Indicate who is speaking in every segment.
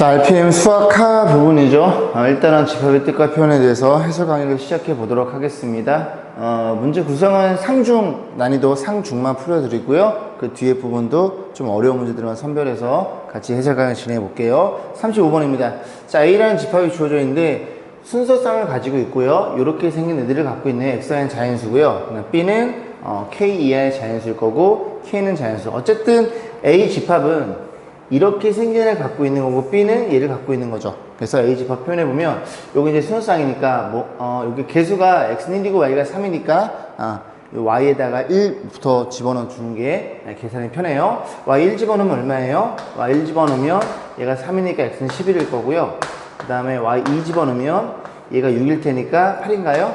Speaker 1: 자, RPM 수학하 부분이죠. 어, 일단은 집합의 뜻과 표현에 대해서 해설 강의를 시작해 보도록 하겠습니다. 어, 문제 구성은 상중 난이도 상중만 풀어드리고요. 그 뒤에 부분도 좀 어려운 문제들만 선별해서 같이 해설 강의 진행해 볼게요. 35번입니다. 자, A라는 집합이 주어져 있는데 순서쌍을 가지고 있고요. 이렇게 생긴 애들을 갖고 있는 X는 자연수고요. B는 어, K 이하의 자연수일 거고 K는 자연수. 어쨌든 A 집합은 이렇게 생긴 애를 갖고 있는 거고 B는 얘를 갖고 있는 거죠. 그래서 A 집합 표현해 보면 여기 이제 순서쌍이니까 뭐 어, 여기 개수가 X는 1이고 Y가 3이니까 아, 요 Y에다가 1부터 집어넣어 주는 게 계산이 편해요. Y1 집어넣으면 얼마예요? Y1 집어넣으면 얘가 3이니까 X는 11일 거고요. 그 다음에 Y2 집어넣으면 얘가 6일 테니까 8인가요?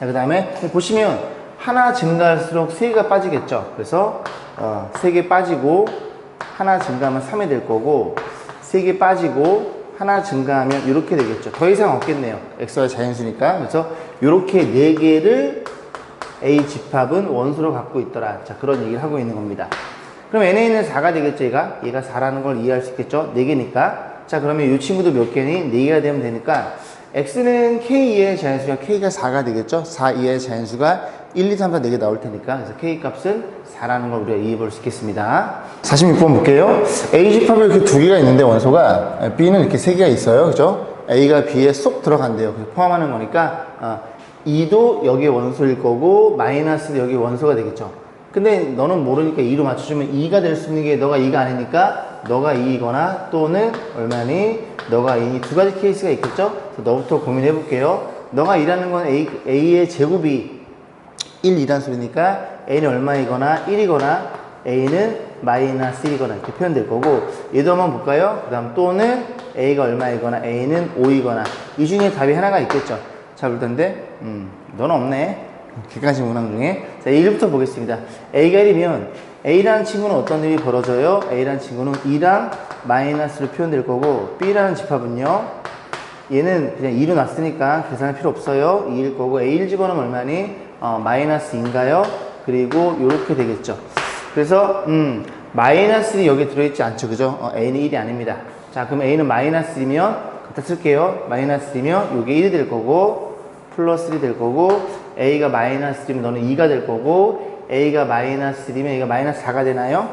Speaker 1: 그 다음에 보시면 하나 증가할수록 3개가 빠지겠죠. 그래서 어, 3개 빠지고 하나 증가하면 3이 될 거고 3개 빠지고 하나 증가하면 이렇게 되겠죠. 더 이상 없겠네요. xy 자연수니까. 그래서 이렇게 4개를 A 집합은 원수로 갖고 있더라. 자, 그런 얘기를 하고 있는 겁니다. 그럼 NA는 4가 되겠죠, 얘가? 얘가 4라는 걸 이해할 수 있겠죠? 4개니까. 자, 그러면 이 친구도 몇 개니? 4개가 되면 되니까 X는 K 이하의 자연수가 K가 4가 되겠죠? 4 이하의 자연수가 1, 2, 3, 4, 4개 나올 테니까. 그래서 K 값은 4라는 걸 우리가 이해해 볼 수 있겠습니다. 46번 볼게요. A 집합이 이렇게 두 개가 있는데 원소가 B는 이렇게 세 개가 있어요. 그죠? A가 B에 쏙 들어간대요. 그래서 포함하는 거니까 어, 2도 여기에 원소일 거고 마이너스도 여기 원소가 되겠죠. 근데 너는 모르니까 2로 맞춰주면 2가 될 수 있는 게 너가 2가 아니니까 너가 2이거나 또는 얼마니 너가 2니 두 가지 케이스가 있겠죠? 그래서 너부터 고민해 볼게요. 너가 일하는 건 A, A의 제곱이 1, 2란 소리니까 A는 얼마이거나 1이거나 A는 마이너스 1이거나 이렇게 표현될 거고 얘도 한번 볼까요? 그 다음 또는 A가 얼마이거나 A는 5이거나 이 중에 답이 하나가 있겠죠. 자, 볼 텐데 음, 너는 없네. 객관식 문항 중에 자 1부터 보겠습니다. A가 1이면 A라는 친구는 어떤 일이 벌어져요? A라는 친구는 2랑 마이너스로 표현될 거고 B라는 집합은요 얘는 그냥 2로 놨으니까 계산할 필요 없어요 2일 거고 A1 집어넣으면 얼마니? 어, 마이너스인가요? 그리고 이렇게 되겠죠 그래서 음 마이너스 1이 여기 들어있지 않죠 그죠? 어, A는 1이 아닙니다 자 그럼 A는 마이너스이면 갖다 쓸게요 마이너스이면 이게 1이 될 거고 플러스 1이 될 거고 A가 마이너스 1이면 너는 2가 될 거고 A가 마이너스 1이면 A가 마이너스 4가 되나요?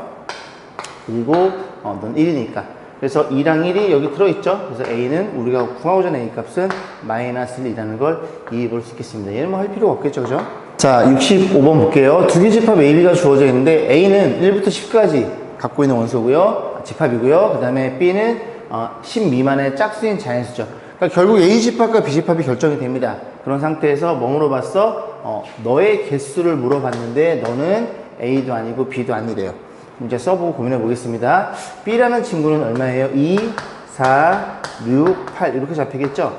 Speaker 1: 그리고 어, 넌 1이니까 그래서 2랑 1이 여기 들어있죠? 그래서 A는 우리가 구하고자 하는 A 값은 마이너스 1이라는 걸 이해해 볼 수 있겠습니다. 얘는 뭐 할 필요가 없겠죠 그죠? 자 65번 볼게요. 두 개 집합 A, B가 주어져 있는데 A는 1부터 10까지 갖고 있는 원소고요. 집합이고요. 그 다음에 B는 어, 10 미만의 짝수인 자연수죠. 그러니까 결국 A 집합과 B 집합이 결정이 됩니다. 그런 상태에서 뭐 물어봤어? 어, 너의 개수를 물어봤는데 너는 A도 아니고 B도 아니래요 이제 써보고 고민해 보겠습니다. B라는 친구는 얼마예요? 2, 4, 6, 8 이렇게 잡히겠죠?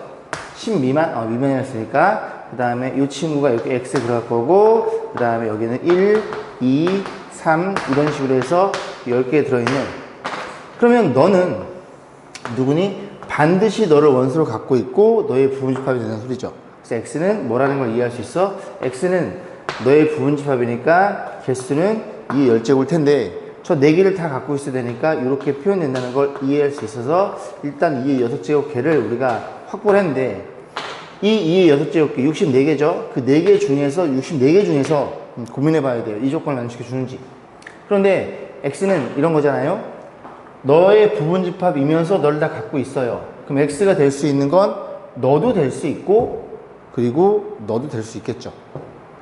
Speaker 1: 10 미만, 어, 미만이었으니까 그 다음에 이 친구가 이렇게 X에 들어갈 거고 그 다음에 여기는 1, 2, 3 이런 식으로 해서 10개 들어있는 그러면 너는 누구니? 반드시 너를 원수로 갖고 있고 너의 부분집합이 되는 소리죠. 그래서 X는 뭐라는 걸 이해할 수 있어? X는 너의 부분집합이니까 개수는 이 열제곱일 텐데 저 네 개를 다 갖고 있어야 되니까 이렇게 표현된다는 걸 이해할 수 있어서 일단 이 여섯 제곱 개를 우리가 확보를 했는데 이 2의 여섯 제곱 개 64개죠. 그 4개 중에서 64개 중에서 음, 고민해 봐야 돼요. 이 조건을 만족시켜 주는지. 그런데 X는 이런 거잖아요. 너의 부분 집합이면서 너를 다 갖고 있어요. 그럼 X가 될 수 있는 건 너도 될 수 있고 그리고 너도 될 수 있겠죠.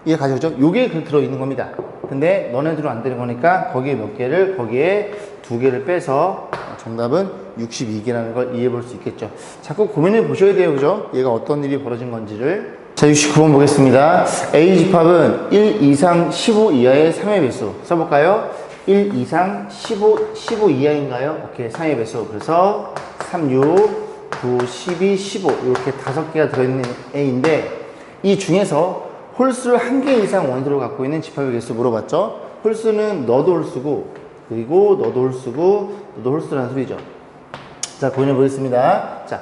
Speaker 1: 이해 가시죠? 요게 그 들어있는 겁니다. 근데 너네들은 안 되는 거니까 거기에 몇 개를 거기에 두 개를 빼서 정답은 62개라는 걸 이해해 볼 수 있겠죠. 자꾸 고민해 보셔야 돼요. 그죠? 얘가 어떤 일이 벌어진 건지를. 자, 69번 보겠습니다. A 집합은 1 이상 15 이하의 3의 배수. 써볼까요? 1 이상 15, 15 이하인가요? 오케이. 3의 배수. 그래서 3, 6, 9, 12, 15. 이렇게 다섯 개가 들어있는 A인데 이 중에서 홀수를 한 개 이상 원소를 갖고 있는 집합의 개수 물어봤죠? 홀수는 너도 홀수고 그리고 너도 홀수고 너도 홀수라는 소리죠. 자, 고민해 보겠습니다. 자,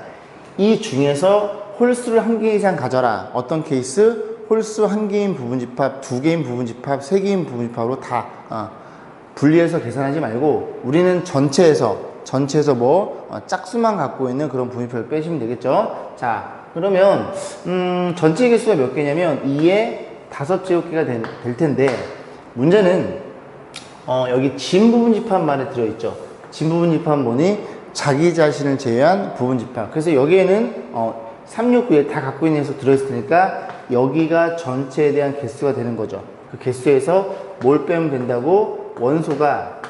Speaker 1: 이 중에서 홀수를 한 개 이상 가져라. 어떤 케이스? 홀수 한 개인 부분 집합, 두 개인 부분 집합, 세 개인 부분 집합으로 다 어, 분리해서 계산하지 말고 우리는 전체에서 전체에서 뭐 어, 짝수만 갖고 있는 그런 분위표를 빼시면 되겠죠. 자, 그러면 음, 전체 개수가 몇 개냐면 2에 다섯 제곱개가 된- 될 텐데 문제는 어, 여기 진 부분 집합만에 들어있죠. 진 부분 집합 뭐니? 자기 자신을 제외한 부분 집합. 그래서 여기에는 어, 369에 다 갖고 있는 해서 들어있을 테니까 여기가 전체에 대한 개수가 되는 거죠. 그 개수에서 뭘 빼면 된다고? 원소가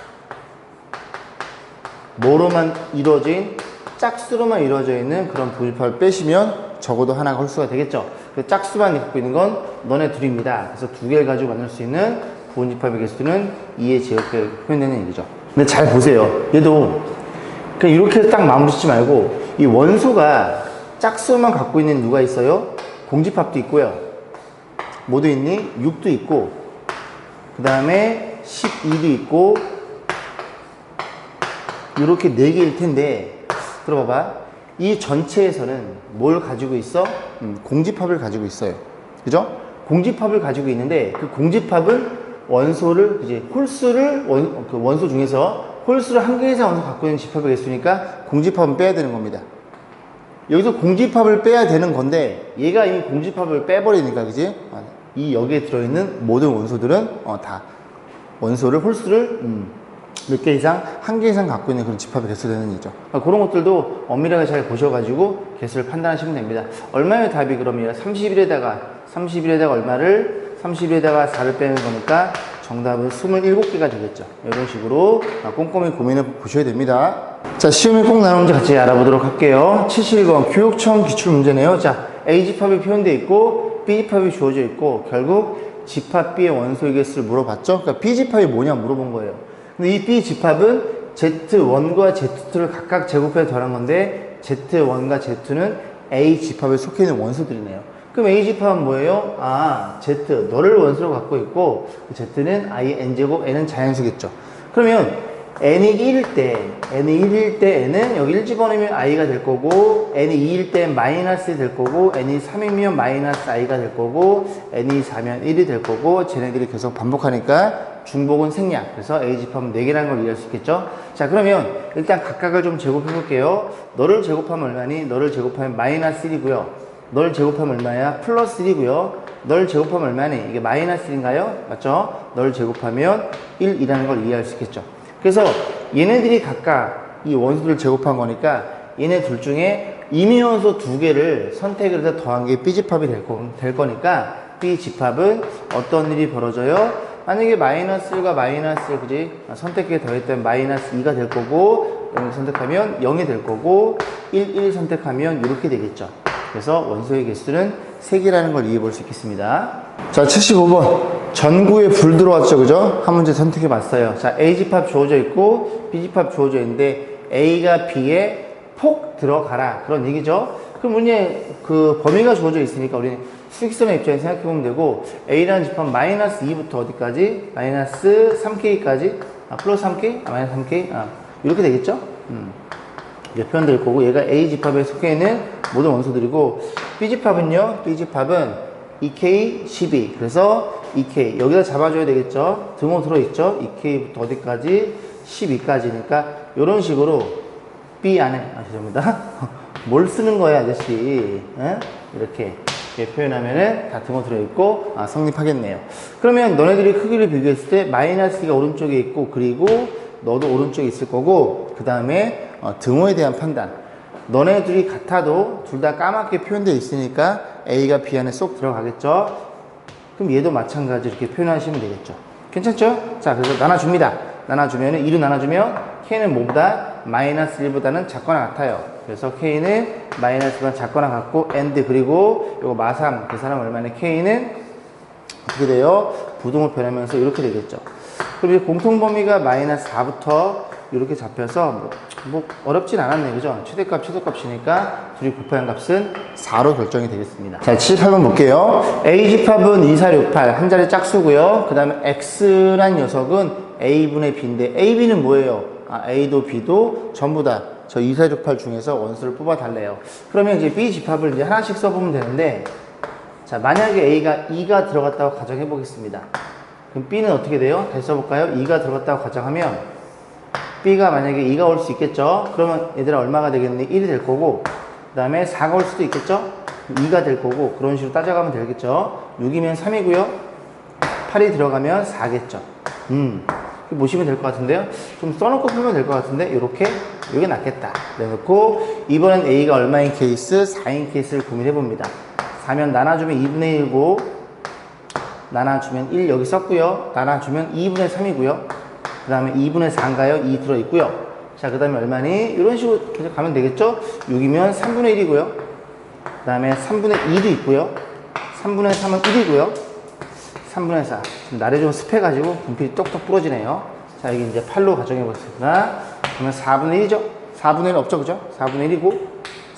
Speaker 1: 뭐로만 이루어진 짝수로만 이루어져 있는 그런 부집합을 빼시면 적어도 하나가 홀수가 되겠죠. 그 짝수만 갖고 있는 건 너네 둘입니다. 그래서 두 개를 가지고 만들 수 있는 부분집합의 개수는 2의 제곱에 표현되는 얘기죠. 근데 잘 보세요. 얘도 그냥 이렇게 딱 마무리 짓지 말고 이 원소가 짝수만 갖고 있는 누가 있어요? 공집합도 있고요. 뭐도 있니? 6도 있고 그 다음에 12도 있고 이렇게 네 개일 텐데 들어봐봐 이 전체에서는 뭘 가지고 있어? 음, 공집합을 가지고 있어요 그죠? 공집합을 가지고 있는데 그 공집합은 원소를 이제 홀수를 원, 그 원소 중에서 홀수를 한 개 이상 원소 갖고 있는 집합을 했으니까 공집합은 빼야 되는 겁니다 여기서 공집합을 빼야 되는 건데 얘가 이미 공집합을 빼버리니까 그지? 아, 이 여기에 들어있는 모든 원소들은 어, 다 원소를 홀수를 음, 몇 개 이상 한 개 이상 갖고 있는 그런 집합이 개수되는 거죠. 그러니까 그런 것들도 엄밀하게 잘 보셔가지고 개수를 판단하시면 됩니다. 얼마의 답이 그러면 31에다가 31에다가 얼마를 31에다가 4를 빼는 거니까 정답은 27개가 되겠죠. 이런 식으로 꼼꼼히 고민해 보셔야 됩니다. 자, 시험에 꼭 나오는 문제 같이 알아보도록 할게요. 71번 교육청 기출 문제네요. 자, A 집합이 표현되어 있고 B 집합이 주어져 있고 결국 집합 B의 원소의 개수를 물어봤죠. 그러니까 B 집합이 뭐냐 물어본 거예요. 근데 이 B 집합은 Z1과 Z2를 각각 제곱해서 더한 건데 Z1과 Z2는 A 집합에 속해 있는 원소들이네요. 그럼 A 집합은 뭐예요? 아, Z, 너를 원소로 갖고 있고 그 Z는 I, N제곱, N은 자연수겠죠. 그러면 n이 1일 때, n이 1일 때 n은 여기 1 집어넣으면 i가 될 거고, n이 2일 때 마이너스 될 거고, n이 3이면 마이너스 i가 될 거고, n이 4면 1이 될 거고, 쟤네들이 계속 반복하니까 중복은 생략. 그래서 a 집합은 4개라는 걸 이해할 수 있겠죠? 자, 그러면 일단 각각을 좀 제곱해 볼게요. 너를 제곱하면 얼마니? 너를 제곱하면 마이너스 1이고요. 널 제곱하면 얼마야? 플러스 1이고요. 널 제곱하면 얼마니? 이게 마이너스 1인가요? 맞죠? 널 제곱하면 1이라는 걸 이해할 수 있겠죠? 그래서 얘네들이 각각 이 원소를 제곱한 거니까 얘네 둘 중에 임의원소 두 개를 선택을 해서 더한 게 B집합이 될 거니까 B집합은 어떤 일이 벌어져요? 만약에 마이너스 1과 마이너스 1, 그지? 선택해 더했던 마이너스 2가 될 거고 0 선택하면 0이 될 거고 1, 1 선택하면 이렇게 되겠죠. 그래서 원소의 개수는 3개라는 걸 이해해 볼 수 있겠습니다. 자, 75번. 전구에 불 들어왔죠, 그죠? 한 문제 선택해 봤어요. 자, A집합 주어져 있고, B집합 주어져 있는데, A가 B에 폭 들어가라. 그런 얘기죠. 그럼 문제, 그 범위가 주어져 있으니까 우리는 수익선의 입장에서 생각해 보면 되고, A라는 집합 마이너스 2부터 어디까지? 마이너스 3K까지? 아, 플러스 3K? 아, 마이너스 3K? 아, 이렇게 되겠죠? 음. 이제 표현될 거고 얘가 A 집합에 속해 있는 모든 원소들이고 B 집합은요. B 집합은 2K 12 그래서 2K 여기다 잡아줘야 되겠죠. 등호 들어있죠. 2K부터 어디까지 12까지니까 이런 식으로 B 안에 아 죄송합니다. 뭘 쓰는 거야 아저씨? 에? 이렇게 표현하면은 다 등호 들어있고 아, 성립하겠네요. 그러면 너네들이 크기를 비교했을 때 마이너스 2가 오른쪽에 있고 그리고 너도 오른쪽에 있을 거고 그 다음에 어, 등호에 대한 판단 너네들이 같아도 둘 다 까맣게 표현되어 있으니까 A가 B 안에 쏙 들어가겠죠 그럼 얘도 마찬가지 이렇게 표현하시면 되겠죠 괜찮죠? 자 그래서 나눠줍니다 나눠주면 2로 나눠주면 K는 뭐보다 마이너스 1보다는 작거나 같아요 그래서 K는 마이너스보다 작거나 같고 AND 그리고 요거 마삼 계산하면 얼마나 K는 어떻게 돼요? 부동을 변하면서 이렇게 되겠죠. 이제 공통 범위가 마이너스 4부터 이렇게 잡혀서 뭐, 뭐 어렵진 않았네 그죠? 최대값 최소값이니까 둘이 곱하는 값은 4로 결정이 되겠습니다. 자, 78번 볼게요. A 집합은 2, 4, 6, 8 한 자리 짝수고요. 그 다음에 X란 녀석은 A분의 B인데 AB는 뭐예요? 아, A도 B도 전부 다 저 2, 4, 6, 8 중에서 원수를 뽑아 달래요. 그러면 이제 B 집합을 이제 하나씩 써보면 되는데 자, 만약에 A가 2가 들어갔다고 가정해 보겠습니다. 그럼 B는 어떻게 돼요? 다시 써볼까요? 2가 들어갔다고 가정하면 B가 만약에 2가 올 수 있겠죠? 그러면 얘들아 얼마가 되겠니? 1이 될 거고, 그 다음에 4가 올 수도 있겠죠? 2가 될 거고, 그런 식으로 따져가면 되겠죠? 6이면 3이고요. 8이 들어가면 4겠죠. 음, 보시면 될 것 같은데요? 좀 써놓고 풀면 될 것 같은데, 이렇게, 이게 낫겠다. 그래놓고, 이번엔 A가 얼마인 케이스? 4인 케이스를 고민해 봅니다. 4면 나눠주면 2분의 1고, 나눠주면 1 여기 썼고요. 나눠주면 2분의 3이고요. 그 다음에 2분의 4인가요? 2 들어있고요. 자, 그 다음에 얼마니? 이런 식으로 계속 가면 되겠죠? 6이면 3분의 1이고요. 그 다음에 3분의 2도 있고요. 3분의 3은 1이고요. 3분의 4. 지금 날이 좀 습해가지고 분필이 똑똑 부러지네요. 자, 여기 이제 8로 가정해 보겠습니다. 그러면 4분의 1이죠? 4분의 1 없죠? 그죠? 4분의 1이고,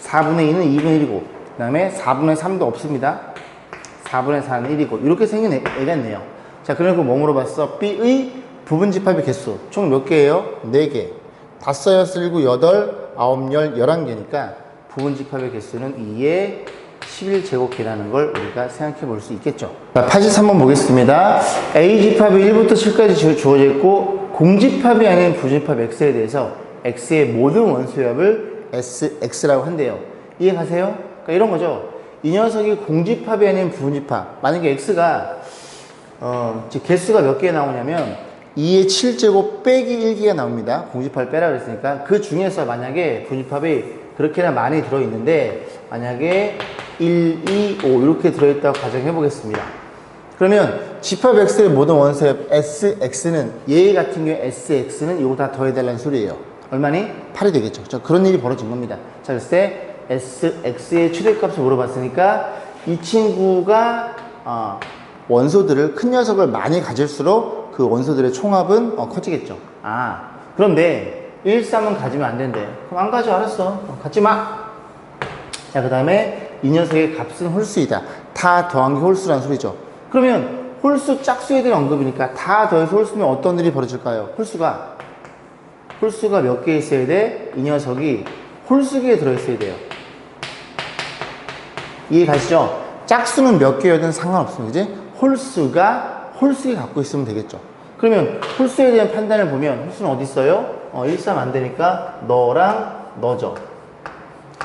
Speaker 1: 4분의 2는 2분의 1이고, 그 다음에 4분의 3도 없습니다. 4분의 4는 1이고, 이렇게 생긴 애- 애겠네요. 자, 그리고 뭐 물어봤어? B의 부분 집합의 개수. 총 몇 개예요? 4개. 다섯, 여섯, 일곱, 여덟, 아홉, 열, 열한 개니까 부분 집합의 개수는 2의 11제곱개라는 걸 우리가 생각해 볼 수 있겠죠. 자, 83번 보겠습니다. A 집합이 1부터 7까지 주- 주어져 있고 공집합이 아닌 부집합 X에 대해서 X의 모든 원소합을 SX라고 한대요. 이해가세요? 그러니까 이런 거죠. 이 녀석이 공집합이 아닌 부집합. 만약에 X가 어, 즉 개수가 몇 개 나오냐면 2의 7제곱 빼기 1기가 나옵니다. 공집합을 빼라 그랬으니까 그 중에서 만약에 분집합이 그렇게나 많이 들어있는데 만약에 1, 2, 5 이렇게 들어있다고 가정해 보겠습니다. 그러면 집합 X의 모든 원소의 SX는 얘 같은 경우에 SX는 이거 다 더해달라는 소리예요. 얼마니? 8이 되겠죠. 자, 그런 일이 벌어진 겁니다. 자, 때 SX의 최대값을 물어봤으니까 이 친구가 어, 원소들을 큰 녀석을 많이 가질수록 그 원소들의 총합은 어, 커지겠죠. 아, 그런데 1, 3은 가지면 안 된대. 그럼 안 가져, 알았어. 어, 갖지 마. 자, 그 다음에 이 녀석의 값은 홀수이다. 다 더한 게 홀수란 소리죠. 그러면 홀수, 짝수에 대한 언급이니까 다 더해서 홀수면 어떤 일이 벌어질까요? 홀수가, 홀수가 몇 개 있어야 돼? 이 녀석이 홀수기에 들어있어야 돼요. 이해 가시죠? 짝수는 몇 개여든 상관없습니다. 그지? 홀수가 홀수에 갖고 있으면 되겠죠. 그러면 홀수에 대한 판단을 보면 홀수는 어디 있어요? 어, 1, 3 안 되니까 너랑 너죠.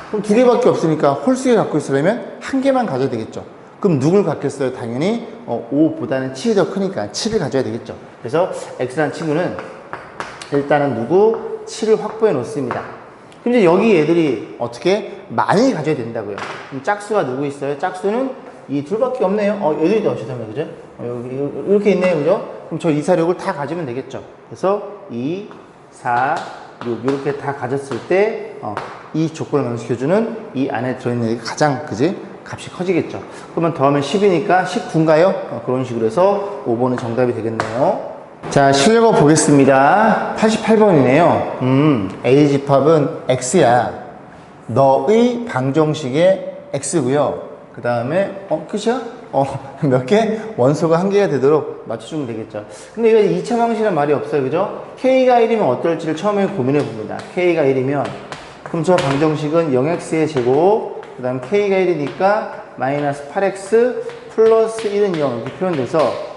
Speaker 1: 그럼 두 개밖에 없으니까 홀수에 갖고 있으려면 한 개만 가져야 되겠죠. 그럼 누굴 갖겠어요? 당연히 어, 5보다는 7이 더 크니까 7을 가져야 되겠죠. 그래서 X라는 친구는 일단은 누구? 7을 확보해 놓습니다. 이제 여기 애들이 어떻게 많이 가져야 된다고요. 그럼 짝수가 누구 있어요? 짝수는 이 둘밖에 없네요. 어, 더 어시다면 그죠? 어, 여기 이렇게 있네요, 그죠? 그럼 저 2, 4, 6을 다 가지면 되겠죠. 그래서 2, 4, 6 이렇게 다 가졌을 때 어, 이 조건을 만족시켜주는 이 안에 들어있는 애가 가장 그지? 값이 커지겠죠. 그러면 더하면 10이니까 19인가요? 어, 그런 식으로 해서 5번은 정답이 되겠네요. 자, 실력어 보겠습니다. 88번이네요. 음, A 집합은 X야. 너의 방정식의 X고요. 그 다음에 어 끝이야? 어 몇 개? 원소가 한 개가 되도록 맞춰주면 되겠죠. 근데 이거 2차 방식이란 말이 없어요, 그죠? K가 1이면 어떨지를 처음에 고민해 봅니다. K가 1이면 그럼 저 방정식은 0x의 제곱, 그 다음 K가 1이니까 마이너스 8x 플러스 1은 0 이렇게 표현돼서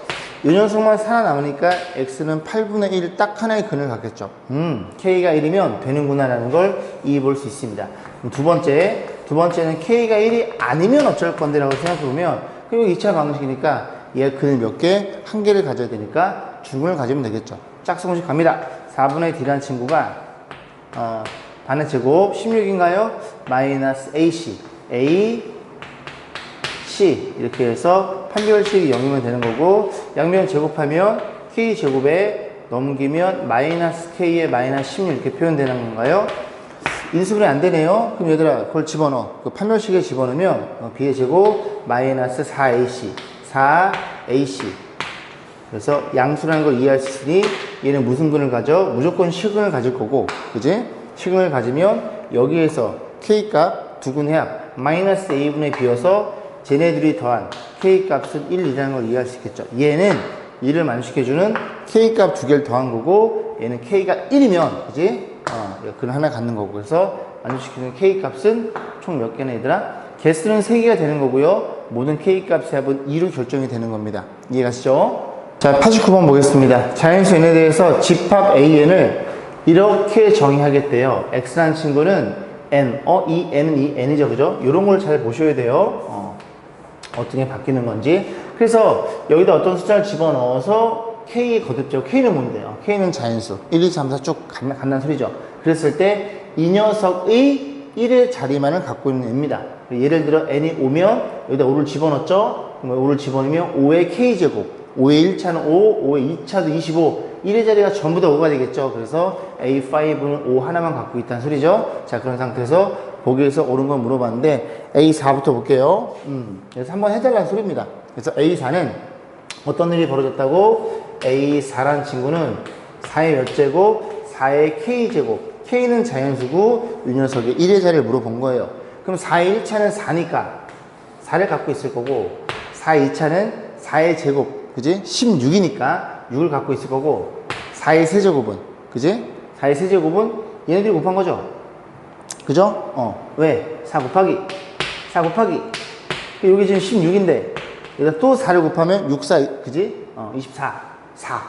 Speaker 1: 이 녀석만 살아남으니까 x는 8분의 1 딱 하나의 근을 갖겠죠. 음, k가 1이면 되는구나라는 걸 이해 볼 수 있습니다. 두 번째, 두 번째는 k가 1이 아니면 어쩔 건데라고 생각해보면 그리고 2차 방식이니까 얘가 근을 몇 개? 한 개를 가져야 되니까 중근을 가지면 되겠죠. 짝수공식 갑니다. 4분의 d라는 친구가 어, 반의 제곱 16인가요? 마이너스 ac a C 이렇게 해서 판별식이 0이면 되는 거고 양면 제곱하면 K 제곱에 넘기면 마이너스 K에 마이너스 16 이렇게 표현되는 건가요? 인수분해 안 되네요. 그럼 얘들아 그걸 집어넣어. 그 판별식에 집어넣으면 어, B의 제곱 마이너스 4AC 4AC 그래서 양수라는 걸 이해할 수 있으니 얘는 무슨 근을 가져? 무조건 식근을 가질 거고 그지? 식근을 가지면 여기에서 K값 두근 해합 마이너스 A분의 B여서 쟤네들이 더한 K값은 1, 2라는 걸 이해할 수 있겠죠. 얘는 2를 만족시켜주는 K값 두 개를 더한 거고 얘는 K가 1이면 그지? 어, 근 하나 갖는 거고 그래서 만족시키는 K값은 총 몇 개나 얘들아? 개수는 3개가 되는 거고요. 모든 K값의 합은 2로 결정이 되는 겁니다. 이해 가시죠? 자, 89번 보겠습니다. 자연수 n에 대해서 집합 AN을 이렇게 정의하겠대요. x라는 친구는 n, 어, 이 n은 이 n이죠, 그죠? 이런 걸 잘 보셔야 돼요. 어, 어떻게 바뀌는 건지. 그래서 여기다 어떤 숫자를 집어넣어서 k의 거듭제고 k는 뭔데요? k는 자연수. 1, 2, 3, 4 쭉 간다는 소리죠. 그랬을 때 이 녀석의 1의 자리만을 갖고 있는 애입니다. 예를 들어 n이 5면 여기다 5를 집어넣었죠? 그럼 5를 집어넣으면 5의 k제곱. 5의 1차는 5, 5의 2차도 25. 1의 자리가 전부 다 5가 되겠죠. 그래서 A5는 5 하나만 갖고 있다는 소리죠. 자, 그런 상태에서 보기에서 옳은 건 물어봤는데 A4부터 볼게요. 음, 그래서 한번 해달라는 소리입니다. 그래서 A4는 어떤 일이 벌어졌다고? A4라는 친구는 4의 몇 제곱? 4의 K제곱. K는 자연수고 이 녀석의 1의 자리를 물어본 거예요. 그럼 4의 1차는 4니까 4를 갖고 있을 거고 4의 2차는 4의 제곱, 그지? 16이니까 6을 갖고 있을 거고 4의 세제곱은, 그지? 4의 세제곱은 얘네들이 곱한 거죠? 그죠? 어, 왜? 4 곱하기 4 곱하기 여기 지금 16인데 여기다 또 4를 곱하면 6, 4, 그지? 어, 24, 4.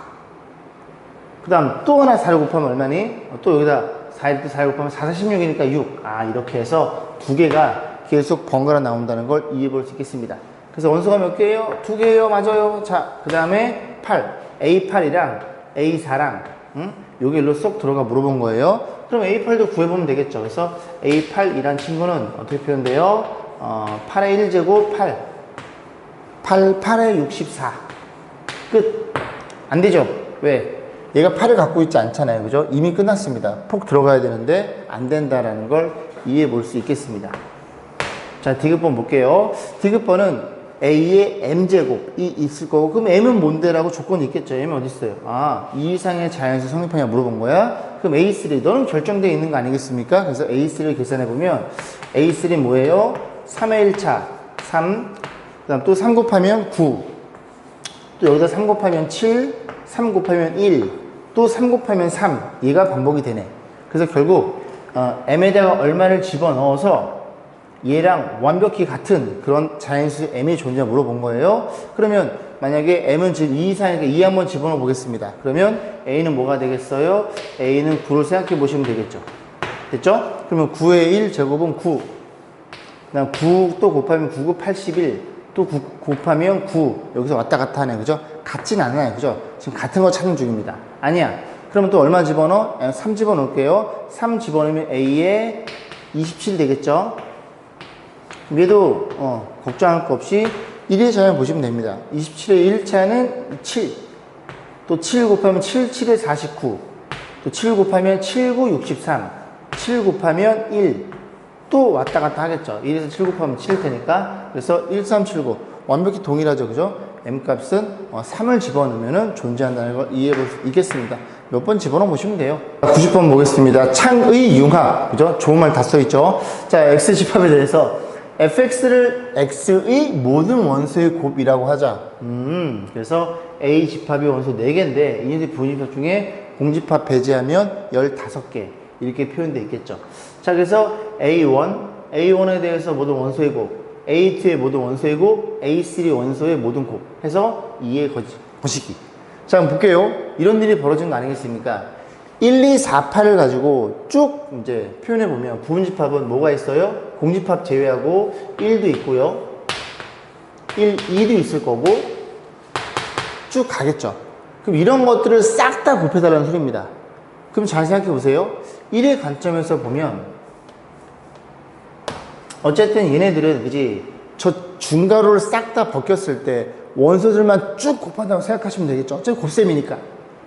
Speaker 1: 그 다음 또 하나 4를 곱하면 얼마니? 어, 또 여기다 4를 또 4를 곱하면 4, 4, 16이니까 6. 아, 이렇게 해서 두 개가 계속 번갈아 나온다는 걸 이해해 볼 수 있겠습니다. 그래서 원소가 몇 개예요? 두 개예요? 맞아요. 자, 그 다음에 8. A8이랑 A4랑, 응? 요게 일로 쏙 들어가 물어본 거예요. 그럼 A8도 구해보면 되겠죠. 그래서 A8이란 친구는 어떻게 표현돼요? 어, 8의 1제곱 8. 8, 8의 64. 끝. 안 되죠? 왜? 얘가 8을 갖고 있지 않잖아요. 그죠? 이미 끝났습니다. 폭 들어가야 되는데 안 된다라는 걸 이해해 볼 수 있겠습니다. 자, 디귿번 볼게요. 디귿번은 A의 M제곱이 있을 거고, 그럼 M은 뭔데 라고 조건이 있겠죠. M은 어디 있어요? 아, 이 이상의 자연수 성립하냐 물어본 거야? 그럼 A3, 너는 결정되어 있는 거 아니겠습니까? 그래서 A3를 계산해보면, A3 뭐예요? 3의 1차, 3, 그 다음 또 3 곱하면 9, 또 여기다 3 곱하면 7, 3 곱하면 1, 또 3 곱하면 3. 얘가 반복이 되네. 그래서 결국 어, m에다가 얼마를 집어넣어서 얘랑 완벽히 같은 그런 자연수 m의 존재 물어본 거예요. 그러면 만약에 m은 지금 2 이상이니까 2 한번 집어넣어 보겠습니다. 그러면 a는 뭐가 되겠어요? a는 9를 생각해 보시면 되겠죠. 됐죠? 그러면 9의 1 제곱은 9. 그다음 9 또 곱하면 9, 9, 81. 또 9 곱하면 9. 여기서 왔다 갔다 하네. 그죠? 같진 않아요. 그죠? 지금 같은 거 찾는 중입니다. 아니야. 그러면 또 얼마 집어넣어? 3 집어넣을게요. 3 집어넣으면 A에 27 되겠죠? 얘도, 어, 걱정할 거 없이 1의 자연 보시면 됩니다. 27의 1차는 7. 또 7 곱하면 7, 7에 49. 또 7 곱하면 7, 9, 63. 7 곱하면 1. 또 왔다 갔다 하겠죠. 1에서 7 곱하면 7일 테니까. 그래서 1, 3, 7, 9. 완벽히 동일하죠. 그죠? m 값은 3을 집어넣으면 존재한다는 걸 이해해 볼 수 있겠습니다. 몇 번 집어넣어 보시면 돼요. 90번 보겠습니다. 창의 융합. 그죠? 좋은 말 다 써있죠? 자, x 집합에 대해서 fx를 x의 모든 원소의 곱이라고 하자. 음, 그래서 a 집합이 원소 4개인데, 이 부집합 중에 공집합 배제하면 15개. 이렇게 표현되어 있겠죠. 자, 그래서 a1, a1에 대해서 모든 원소의 곱, A2의 모든 원소의 곱, A3 원소의 모든 곱 해서 2의 거지, 거시기. 자, 한번 볼게요. 이런 일이 벌어진 거 아니겠습니까? 1, 2, 4, 8을 가지고 쭉 이제 표현해 보면 부분집합은 뭐가 있어요? 공집합 제외하고 1도 있고요. 1, 2도 있을 거고 쭉 가겠죠. 그럼 이런 것들을 싹 다 곱해달라는 소리입니다. 그럼 잘 생각해 보세요. 1의 관점에서 보면 어쨌든 얘네들은 그지 저 중괄호를 싹 다 벗겼을 때 원소들만 쭉 곱한다고 생각하시면 되겠죠. 어차피 곱셈이니까.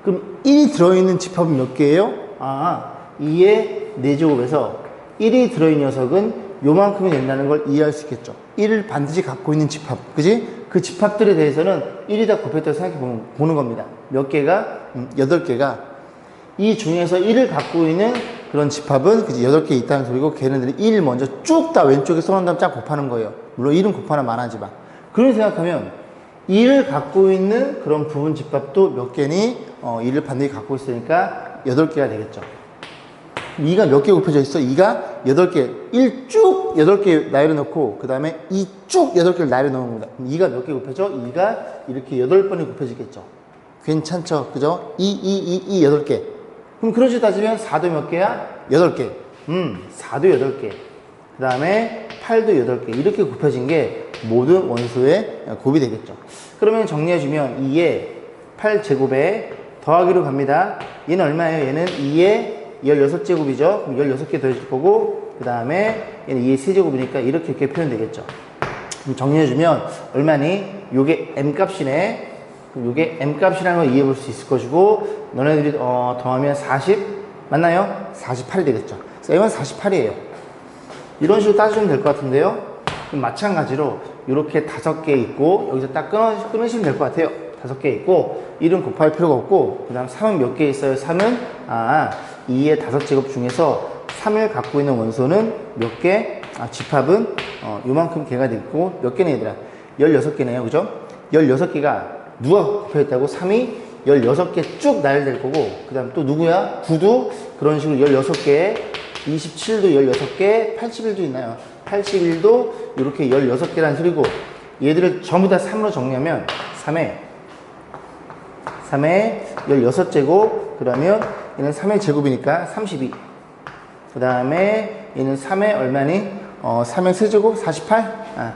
Speaker 1: 그럼 1이 들어있는 집합은 몇 개예요? 아, 2의 4제곱에서 1이 들어있는 녀석은 요만큼이 된다는 걸 이해할 수 있겠죠. 1을 반드시 갖고 있는 집합, 그지? 그 집합들에 대해서는 1이 다 곱했다고 생각해 보는, 보는 겁니다. 몇 개가? 음, 8개가. 이 중에서 1을 갖고 있는 그런 집합은 그지 8개 있다는 소리고 걔네들이 1 먼저 쭉 다 왼쪽에 써놓은 다음 쫙 곱하는 거예요. 물론 1은 곱하나 많아지만. 그런 생각하면 1을 갖고 있는 그런 부분 집합도 몇 개니? 어, 1을 반드시 갖고 있으니까 8개가 되겠죠. 2가 몇개 곱해져 있어? 2가 8개. 1 쭉 8개 나열해 놓고, 그 다음에 2 쭉 8개를 나열해 놓은 겁니다. 2가 몇개 곱해져? 2가 이렇게 8번이 곱해지겠죠. 괜찮죠? 그죠? 2, 2, 2, 2, 8개. 그럼 그러지 따지면 4도 몇 개야? 8개. 음, 4도 8개. 그 다음에 8도 8개. 이렇게 곱해진 게 모든 원소의 곱이 되겠죠. 그러면 정리해주면 2에 8제곱에 더하기로 갑니다. 얘는 얼마예요? 얘는 2에 16제곱이죠. 그럼 16개 더해줄 거고, 그 다음에 얘는 2에 3제곱이니까 이렇게 이렇게 표현되겠죠. 그럼 정리해주면 얼마니? 요게 m 값이네. 그럼 요게 m 값이라는 걸 이해해 볼 수 있을 것이고 너네들이 어, 더하면 40 맞나요? 48이 되겠죠. 그래서 m은 48이에요. 이런 식으로 따지면 될 것 같은데요. 마찬가지로 이렇게 다섯 개 있고 여기서 딱 끊어, 끊으시면 될 것 같아요. 다섯 개 있고 1은 곱할 필요가 없고 그 다음 3은 몇 개 있어요? 3은 아 2의 다섯 제곱 중에서 3을 갖고 있는 원소는 몇 개? 아, 집합은 어, 요만큼 개가 있고 몇 개네 얘들아? 16개네요. 그죠? 16개가 누가 곱해있다고? 3이 16개 쭉 나열될 거고 그 다음 또 누구야? 9도 그런 식으로 16개 27도 16개 81도 있나요? 81도 이렇게 16개란 소리고 얘들을 전부 다 3으로 정리하면 3에 3에 16제곱 그러면 얘는 3의 제곱이니까 32. 그 다음에 얘는 3의 얼마니? 어, 3의 세제곱 48? 아,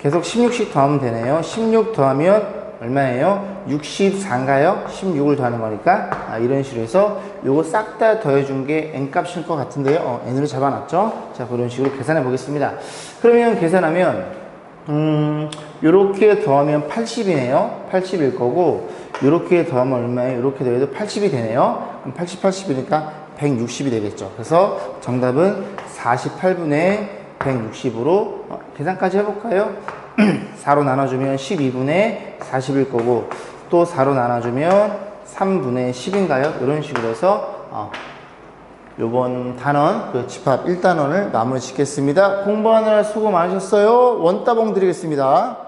Speaker 1: 계속 16씩 더하면 되네요. 16 더하면 얼마예요? 64인가요? 16을 더하는 거니까 아, 이런 식으로 해서 요거 싹 다 더해준 게 n값일 것 같은데요. 어, n으로 잡아놨죠? 자, 그런 식으로 계산해 보겠습니다. 그러면 계산하면 음, 요렇게 더하면 80이네요. 80일 거고, 요렇게 더하면 얼마예요? 요렇게 더해도 80이 되네요. 그럼 80, 80이니까 160이 되겠죠. 그래서 정답은 48분의 160으로, 어, 계산까지 해볼까요? 4로 나눠주면 12분의 40일 거고, 또 4로 나눠주면 3분의 10인가요? 이런 식으로 해서, 어, 요번 단원, 그 집합 1단원을 마무리 짓겠습니다. 공부하느라 수고 많으셨어요. 원따봉 드리겠습니다.